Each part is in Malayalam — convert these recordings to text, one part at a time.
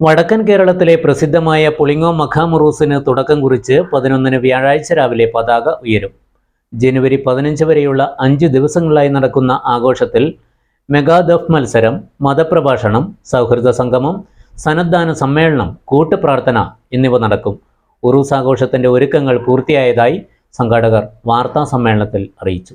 വടക്കൻ കേരളത്തിലെ പ്രസിദ്ധമായ പുളിങ്ങോ മഖാമുറൂസിന് തുടക്കം കുറിച്ച് പതിനൊന്നിന് വ്യാഴാഴ്ച രാവിലെ പതാക ഉയരും. ജനുവരി പതിനഞ്ച് വരെയുള്ള അഞ്ച് ദിവസങ്ങളിലായി നടക്കുന്ന ആഘോഷത്തിൽ മെഗാദഫ് മത്സരം മതപ്രഭാഷണം സൗഹൃദ സംഗമം സന്നദ്ധാന സമ്മേളനം കൂട്ടുപ്രാർത്ഥന എന്നിവ നടക്കും. ഉറൂസ് ആഘോഷത്തിന്റെ ഒരുക്കങ്ങൾ പൂർത്തിയായതായി സംഘാടകർ വാർത്താ സമ്മേളനത്തിൽ അറിയിച്ചു.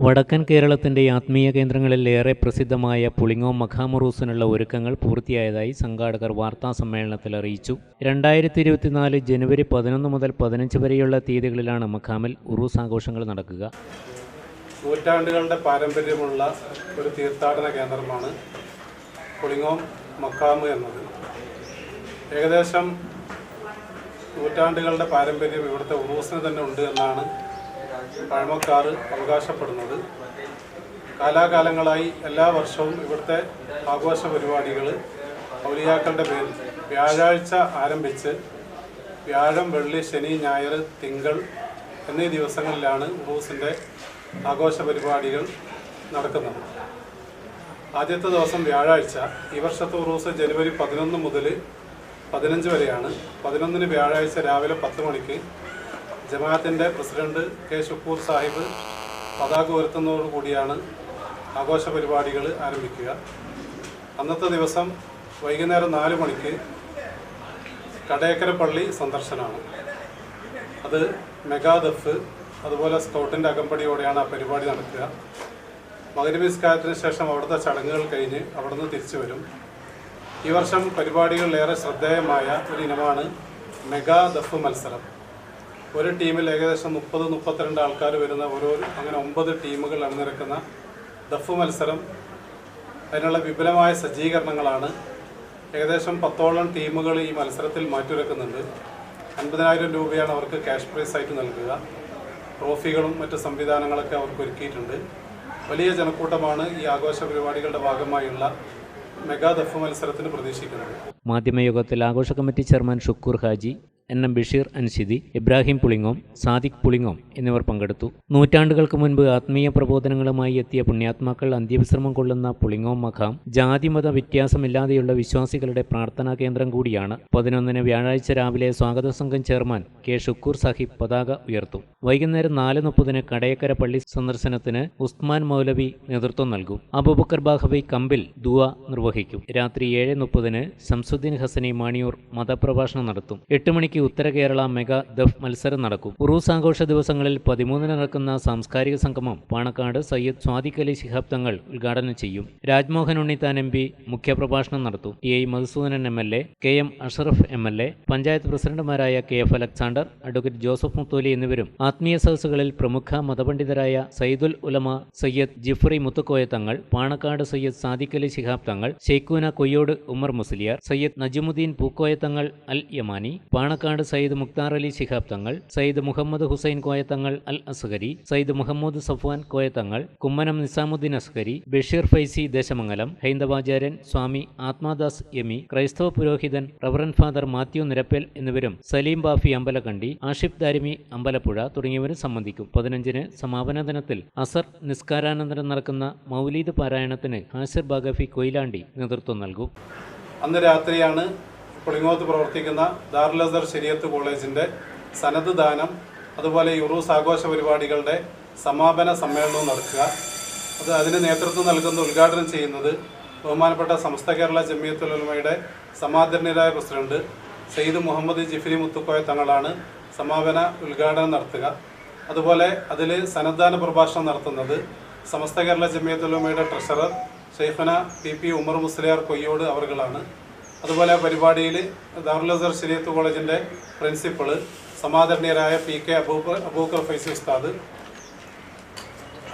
വടക്കൻ കേരളത്തിന്റെ ആത്മീയ കേന്ദ്രങ്ങളിൽ ഏറെ പ്രസിദ്ധമായ പുളിങ്ങോ മഖാമുറൂസിനുള്ള ഒരുക്കങ്ങൾ പൂർത്തിയായതായി സംഘാടകർ വാർത്താ സമ്മേളനത്തിൽ അറിയിച്ചു. രണ്ടായിരത്തി ഇരുപത്തിനാല് ജനുവരി പതിനൊന്ന് മുതൽ പതിനഞ്ച് വരെയുള്ള തീയതികളിലാണ് മഖാമിൽ ഉറൂസ് ആഘോഷങ്ങൾ നടക്കുക. നൂറ്റാണ്ടുകളുടെ പാരമ്പര്യമുള്ള ഒരു തീർത്ഥാടന കേന്ദ്രമാണ് പുളിങ്ങോം മക്കാമ് എന്നത്. ഏകദേശം നൂറ്റാണ്ടുകളുടെ പാരമ്പര്യം ഇവിടുത്തെ ഉറൂസിന് തന്നെ ഉണ്ട് എന്നാണ് പഴമക്കാർ അവകാശപ്പെടുന്നത്. കാലാകാലങ്ങളായി എല്ലാ വർഷവും ഇവിടുത്തെ ആഘോഷ പരിപാടികൾ ഔലിയാക്കളുടെ പേരിൽ വ്യാഴാഴ്ച ആരംഭിച്ച് വ്യാഴം വെള്ളി ശനി ഞായർ തിങ്കൾ എന്നീ ദിവസങ്ങളിലാണ് ഉറൂസിന്റെ ആഘോഷ പരിപാടികൾ നടക്കുന്നത്. ആദ്യത്തെ ദിവസം വ്യാഴാഴ്ച. ഈ വർഷത്തെ ഉറൂസ് ജനുവരി പതിനൊന്ന് മുതൽ പതിനഞ്ച് വരെയാണ്. പതിനൊന്നിന് വ്യാഴാഴ്ച രാവിലെ പത്ത് മണിക്ക് ജമാഅത്തിന്റെ പ്രസിഡന്റ് കെ. ഷുക്കൂർ സാഹിബ് പതാക ഉയർത്തുന്നതോടുകൂടിയാണ് ആഘോഷ പരിപാടികൾ ആരംഭിക്കുക. അന്നത്തെ ദിവസം വൈകുന്നേരം നാല് മണിക്ക് കടയക്കര പള്ളി സന്ദർശനമാണ്. അത് മെഗാദഫ് അതുപോലെ സ്കൗട്ടിന്റെ അകമ്പടിയോടെയാണ് ആ പരിപാടി നടക്കുക. മകരവിസ്കാരത്തിന് ശേഷം അവിടുത്തെ ചടങ്ങുകൾ കഴിഞ്ഞ് അവിടുന്ന് തിരിച്ചു വരും. ഈ വർഷം പരിപാടികളിലേറെ ശ്രദ്ധേയമായ ഒരു ഇനമാണ് മെഗാ ദഫ് മത്സരം. ഒരു ടീമിൽ ഏകദേശം മുപ്പത് മുപ്പത്തിരണ്ട് ആൾക്കാർ വരുന്ന ഓരോ അങ്ങനെ ഒമ്പത് ടീമുകൾ അണിനിരക്കുന്ന ദഫ് മത്സരം. അതിനുള്ള വിപുലമായ സജ്ജീകരണങ്ങളാണ് ഏകദേശം പത്തോളം ടീമുകൾ ഈ മത്സരത്തിൽ മാറ്റിവെക്കുന്നുണ്ട് അൻപതിനായിരം രൂപയാണ് അവർക്ക് ക്യാഷ് പ്രൈസ് ആയിട്ട് നൽകുക. ട്രോഫികളും മറ്റ് സംവിധാനങ്ങളൊക്കെ അവർക്ക് ഒരുക്കിയിട്ടുണ്ട്. വലിയ ജനക്കൂട്ടമാണ് ഈ ആഘോഷ പരിപാടികളുടെ ഭാഗമായുള്ള മെഗാ ദഫ് മത്സരത്തിന് പ്രതീക്ഷിക്കുന്നത്. മാധ്യമയോഗത്തിൽ ആഘോഷ committee chairman Shukkur Haji N M Basheer Anshidi Ibrahim Pulingom Sadiq Pulingom എന്നിവർ പങ്കെടുത്തു. നൂറ്റാണ്ടുകൾക്ക് മുൻപ് ആത്മീയ പ്രബോധനങ്ങളുമായി എത്തിയ പുണ്യാത്മാക്കൾ അന്ത്യവിശ്രമം കൊള്ളുന്ന പുളിങ്ങോം മഖാം ജാതിമത വ്യത്യാസമില്ലാതെയുള്ള വിശ്വാസികളുടെ പ്രാർത്ഥനാ കേന്ദ്രം കൂടിയാണ്. പതിനൊന്നിന് വ്യാഴാഴ്ച രാവിലെ സ്വാഗത സംഘം ചെയർമാൻ കെ ഷുക്കൂർ സാഹിബ് പതാക ഉയർത്തും. വൈകുന്നേരം നാല് മുപ്പതിന് കടയക്കര പള്ളി സന്ദർശനത്തിന് ഉസ്മാൻ മൗലവി നേതൃത്വം നൽകും. അബൂബക്കർ ബാഹബി കമ്പിൽ ദുവ നിർവഹിക്കും. രാത്രി ഏഴ് മുപ്പതിന് ശംസുദ്ദീൻ ഹസനി മാണിയൂർ മതപ്രഭാഷണം നടത്തും. എട്ട് മണിക്ക് ഉത്തര കേരള മെഗാ ദഫ് മത്സരം നടക്കും. ഉറൂസ് ആഘോഷ ദിവസങ്ങളിൽ പതിമൂന്നിന് നടക്കുന്ന സാംസ്കാരിക സംഗമം പാണക്കാട് സയ്യദ് സ്വാദിഖലി ശിഹാബ് തങ്ങൾ ഉദ്ഘാടനം ചെയ്യും. രാജ്മോഹൻ ഉണ്ണിത്താൻ എം പി മുഖ്യപ്രഭാഷണം നടത്തും. A Madhusudanan M L A K M Ashraf M L A panchayat പ്രസിഡന്റുമാരായ K F Alexander advocate Joseph Mutholi എന്നിവരും ആത്മീയ സദസ്സുകളിൽ പ്രമുഖ മതപണ്ഡിതരായ സയ്യിദുൽ ഉലമ സയ്യദ് ജിഫ്രി മുത്തുക്കോയ തങ്ങൾ പാണക്കാട് സയ്യദ് സാദിഖ് അലി ശിഹാബ് തങ്ങൾ ഷെയ്ഖൂന കൊയ്യോട് ഉമർ മുസ്ലിയാർ സയ്യദ് നജിമുദ്ദീൻ പൂക്കോയ തങ്ങൾ അൽ യമാനി പാണക്കാട് സയ്യിദ് മുക്താർ അലി ശിഹാബ് തങ്ങൾ സയ്യിദ് മുഹമ്മദ് ഹുസൈൻ കോയത്തങ്ങൾ അൽ അസ്ഹരി സയ്യിദ് മുഹമ്മദ് സഫ്വാൻ കോയത്തങ്ങൾ കുമ്മനം നിസാമുദ്ദീൻ അസ്ഹരി ബഷീർ ഫൈസി ദേശമംഗലം ഹൈന്ദവാചാര്യൻ സ്വാമി ആത്മാദാസ് യമി ക്രൈസ്തവ പുരോഹിതൻ റവറൻ ഫാദർ മാത്യു നിരപ്പേൽ എന്നിവരും സലീം ബാഫി അമ്പലക്കണ്ടി ആഷിഫ് ദാരിമി അമ്പലപ്പുഴ തുടങ്ങിയവരും സംബന്ധിക്കും. പതിനഞ്ചിന് സമാപന ദിനത്തിൽ അസർ നിസ്കാരാനന്തരം നടക്കുന്ന മൗലീദ് പാരായണത്തിന് ഹാസിർ ബാഗഫി കൊയിലാണ്ടി നേതൃത്വം നൽകും. അന്ന് രാത്രിയാണ് പുളിങ്ങോത്ത് പ്രവർത്തിക്കുന്ന ദാർലസർ ശരിയത്ത് കോളേജിന്റെ സനത് ദാനം അതുപോലെ യുറൂസ് ആഘോഷ പരിപാടികളുടെ സമാപന സമ്മേളനവും നടക്കുക. അത് അതിന് നേതൃത്വം നൽകുന്ന ഉദ്ഘാടനം ചെയ്യുന്നത് ബഹുമാനപ്പെട്ട സമസ്ത കേരള ജമിയത്തുലമയുടെ സമാദരണീയരായ പ്രസിഡന്റ് സയ്യിദ് മുഹമ്മദ് ജിഫിരി മുത്തുക്കോയ തങ്ങളാണ് സമാപന ഉദ്ഘാടനം നടത്തുക. അതുപോലെ അതിൽ സന്നദ്ധാന പ്രഭാഷണം നടത്തുന്നത് Samastha Kerala ജമിയത്തുലമയുടെ treasurer Shaikhuna P P Umar Musliyar Koyyode അവർകളാണ് അതുപോലെ പരിപാടിയിൽ ദാറുലസർ ശരീത്ത് കോളേജിന്റെ പ്രിൻസിപ്പൾ സമാദരണീയരായ പി കെ അബൂബ അബൂക്കർ ഫൈസി ഉസ്താദ്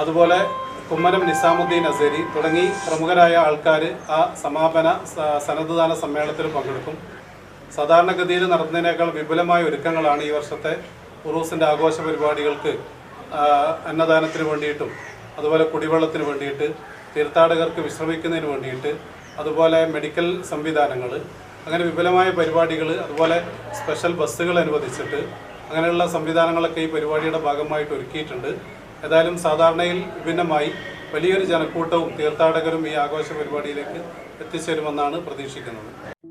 അതുപോലെ കുമ്മനം നിസാമുദ്ദീൻ അസേരി തുടങ്ങി പ്രമുഖരായ ആൾക്കാർ ആ സമാപന സന്നദ്ധദാന സമ്മേളനത്തിൽ പങ്കെടുക്കും. സാധാരണഗതിയിൽ നടത്തുന്നതിനേക്കാൾ വിപുലമായ ഒരുക്കങ്ങളാണ് ഈ വർഷത്തെ ഉറൂസിന്റെ ആഘോഷ പരിപാടികൾക്ക് അന്നദാനത്തിന് വേണ്ടിയിട്ടും അതുപോലെ കുടിവെള്ളത്തിന് വേണ്ടിയിട്ട് തീർത്ഥാടകർക്ക് വിശ്രമിക്കുന്നതിന് വേണ്ടിയിട്ട് അതുപോലെ മെഡിക്കൽ സംവിധാനങ്ങൾ അങ്ങനെ വിപുലമായ പരിപാടികൾ അതുപോലെ സ്പെഷ്യൽ ബസ്സുകൾ അനുവദിച്ചിട്ട് അങ്ങനെയുള്ള സംവിധാനങ്ങളൊക്കെ ഈ പരിപാടിയുടെ ഭാഗമായിട്ട് ഒരുക്കിയിട്ടുണ്ട്. ഏതായാലും സാധാരണയിൽ വിഭിന്നമായി വലിയൊരു ജനക്കൂട്ടവും തീർത്ഥാടകരും ഈ ആഘോഷ പരിപാടിയിലേക്ക് എത്തിച്ചേരുമെന്നാണ് പ്രതീക്ഷിക്കുന്നത്.